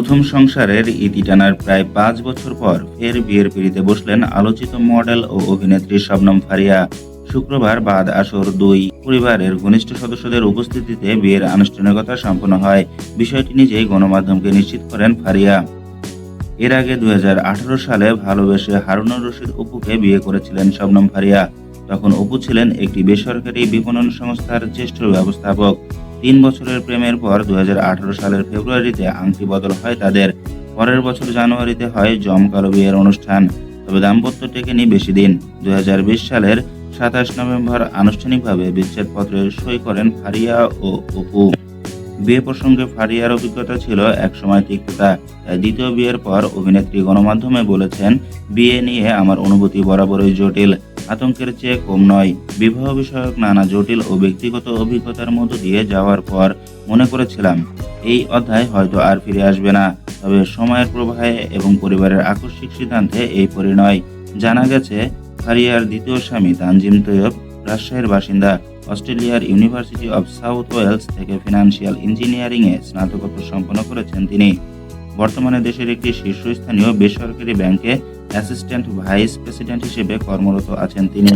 প্রথম সংসারের ইতি টানার প্রায় পাঁচ বছর পর ফের বিয়ের পিড়িতে বসলেন আলোচিত মডেল ও অভিনেত্রী শবনম ফারিয়া। শুক্রবার বাদ আসর দুই। পরিবারের ঘনিষ্ঠ সদস্যদের উপস্থিতিতে বিয়ের আনুষ্ঠানিকতা সম্পন্ন হয়। বিষয়টি নিজেই গণমাধ্যমকে নিশ্চিত করেন ফারিয়া। এর আগে দুই হাজার আঠারো সালে ভালোবেসে হারুনুর রশিদ অপুকে বিয়ে করেছিলেন শবনম ফারিয়া। তখন অপু ছিলেন একটি বেসরকারি বিপণন সংস্থার জ্যেষ্ঠ ব্যবস্থাপক। তিন বছরের প্রেমের পর দু হাজার আঠেরো সালের ফেব্রুয়ারিতে আংটি বদল হয় তাদের। পরের বছর জানুয়ারিতে হয় জমকালো বিয়ের অনুষ্ঠান। তবে দাম্পত্য টেকেনি বেশি দিন দু হাজার বিশ সালের সাতাশ নভেম্বর আনুষ্ঠানিকভাবে বিচ্ছেদপত্রে সই করেন ফারিয়া ও অপু। বিয়ে প্রসঙ্গে ফারিয়ার অভিজ্ঞতা ছিল একসময় তিক্ততা। তাই দ্বিতীয় বিয়ের পর অভিনেত্রী গণমাধ্যমে বলেছেন, বিয়ে নিয়ে আমার অনুভূতি বরাবরই জটিল। আতঙ্কের চেয়ে কম নয়। বিবাহ বিষয়ক নানা জটিল ও ব্যক্তিগত অভিজ্ঞতার মধ্য দিয়ে যাওয়ার পর মনে করেছিলাম, এই অধ্যায় হয়তো আর ফিরে আসবে না। তবে সময়ের প্রবাহে এবং পরিবারের আকস্মিক সিদ্ধান্তে এই পরিণয়। জানা গেছে ফারিয়ার দ্বিতীয় স্বামী তানজিম তৈয়ব, রাজশাহীর বাসিন্দা, অস্ট্রেলিয়ার ইউনিভার্সিটি অব সাউথ ওয়েলস থেকে ফিনান্সিয়াল ইঞ্জিনিয়ারিংয়ে স্নাতকোত্তর সম্পন্ন করেছেন তিনি। বর্তমানে দেশের একটি শীর্ষস্থানীয় বেসরকারি ব্যাংকে অ্যাসিস্ট্যান্ট ভাইস প্রেসিডেন্ট হিসেবে কর্মরত আছেন তিনি।